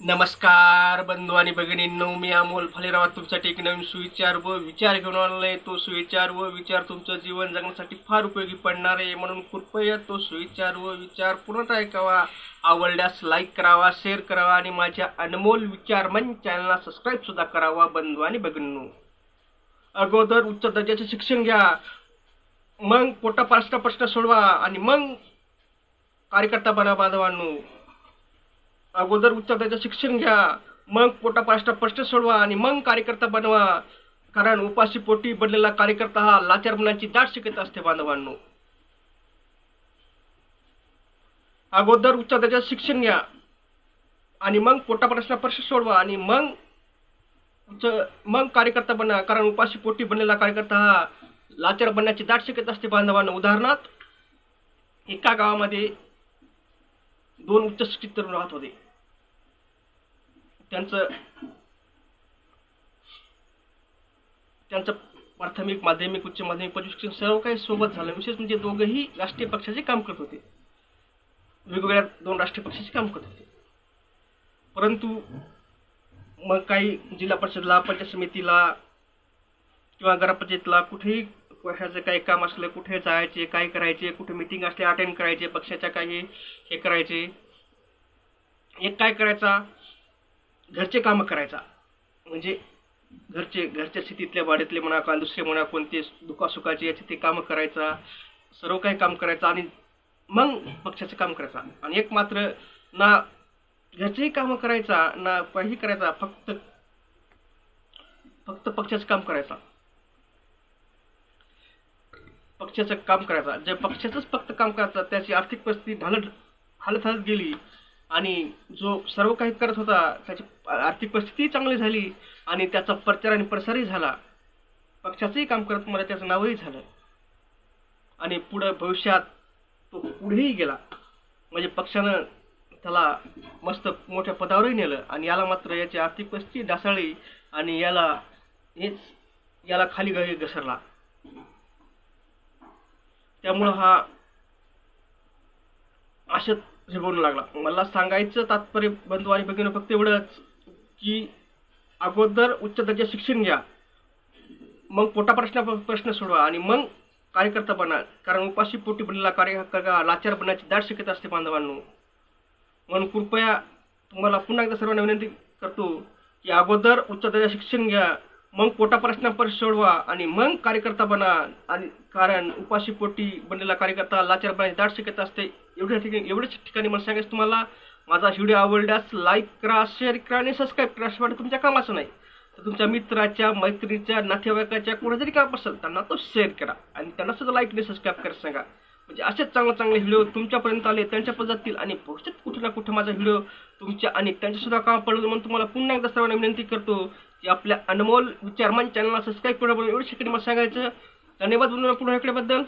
नमस्कार बंधू आणि भगिनींनो मी अमोल फलेराव तुमच्यासाठी एक नवीन सुविचार व विचार घेऊन आणलाय तो सुविचार व विचार तुमचं जीवन जगण्यासाठी फार उपयोगी पडणार आहे. म्हणून कृपया तो सुविचार व विचार पूर्णतः ऐकावा. आवडल्यास लाईक करावा शेअर करावा आणि माझ्या अनमोल विचार मन चॅनलला सबस्क्राईब सुद्धा करावा बंधू आणि भगिनींनो. अगोदर उच्च दर्जाचे शिक्षण घ्या. मग पोटा प्रश्न प्रश्न सोडवा आणि मग कार्यकर्ता बना बांधवांनो. अगोदर उच्च दर्जाचं शिक्षण घ्या मग पोटापाष्टा प्रश्न सोडवा आणि मग कार्यकर्ता बनवा. कारण उपाशी पोटी बनलेला कार्यकर्ता हा लाचार मुलांची दाट शिकत असते बांधवांनो. अगोदर उच्च दर्जाचं शिक्षण घ्या आणि मग पोटापाष्टा प्रश्न सोडवा आणि मग उच्च मग कार्यकर्ता बना. कारण उपाशी पोटी बनलेला कार्यकर्ता हा लाचार बनण्याची दाट शिकत असते बांधवांना. उदाहरणार्थ एका गावामध्ये दोन उच्च शिक्षित तरुण राहत होते. त्यांचं त्यांचं प्राथमिक माध्यमिक उच्च माध्यमिक पदवी सर्व काही सोबत झालं. विशेष म्हणजे दोघंही राष्ट्रीय पक्षाचे काम करत होते. वेगवेगळ्या दोन राष्ट्रीय पक्षाचे काम करत होते. परंतु मग काही जिल्हा परिषदला पंचायत समितीला किंवा ग्रामपंचायतला कुठेही ह्याचं काही काम असलं कुठे जायचे काय करायचे कुठे मिटिंग असले अटेंड करायचे पक्षाच्या काही हे करायचे. एक काय करायचा? घरचे कामं करायचा. म्हणजे घरचे घरच्या स्थितीतल्या वाड्यातले म्हणा का दुसरे म्हणा कोणते दुखासुखाचे याचे ते कामं करायचा सर्व काही काम करायचं आणि मग पक्षाचं काम करायचा. आणि एक मात्र ना घरचेही कामं करायचा ना काही करायचा फक्त फक्त पक्षाचं काम करायचा. पक्षाचं काम करायचा. जे पक्षाचंच फक्त काम करायचं त्याची आर्थिक परिस्थिती ढालत हालत हालत गेली आणि जो सर्व काही करत होता त्याची आर्थिक परिस्थितीही चांगली झाली आणि त्याचा प्रचार आणि प्रसारही झाला. पक्षाचंही काम करत मला त्याचं नावही झालं. आणि पुढं भविष्यात तो पुढेही गेला. म्हणजे पक्षानं त्याला मस्त मोठ्या पदावरही नेलं आणि याला मात्र याची आर्थिक परिस्थिती ढासळली आणि याला हेच याला खाली घरी घसरला. त्यामुळं हा अशा हे बोलू लागला. मला सांगायचं तात्पर्य बंधू आणि भगिनी फक्त एवढंच की अगोदर उच्च दर्जा शिक्षण घ्या. मग पोटा प्रश्न प्रश्न सोडवा आणि मग कार्यकर्ता बना. कारण उपाशी पोटी बनलेला कार्यकर्ता लाचार बनण्याची दाट शक्यता असते बांधवांनो. म्हणून कृपया तुम्हाला पुन्हा एकदा सर्वांना विनंती करतो की अगोदर उच्च दर्जा शिक्षण घ्या. मग पोटा प्रश्न सोडवा आणि मग कार्यकर्ता बना. आणि कारण उपाशी पोटी बनलेला कार्यकर्ता लाचार बनायची दाट शक्यता असते. एवढ्या ठिकाणी एवढ्याच ठिकाणी मला सांगायचं तुम्हाला माझा व्हिडिओ आवडल्यास लाईक करा शेअर करा आणि सबस्क्राईब करा. असं वाटतं तुमच्या कामाचं नाही. तर तुमच्या मित्राच्या मैत्रीच्या नातेवाईकाच्या कोणा जरी काम असेल त्यांना तो शेअर करा. आणि त्यांना सुद्धा लाईक आणि सबस्क्राईब करा सांगा. म्हणजे असेच चांगले चांगले व्हिडिओ तुमच्यापर्यंत आले त्यांच्या जातील आणि भविष्यात कुठे ना कुठे माझा व्हिडिओ तुमच्या आणि त्यांच्यासुद्धा काम पडलं म्हणून तुम्हाला पुन्हा एकदा सर्वांना विनंती करतो की आपल्या अनमोल विचारमान चॅनलला सबस्क्राईब करा म्हणून एवढी शिकणी मला सांगायचं. धन्यवाद पुन्हा इकडे बद्दल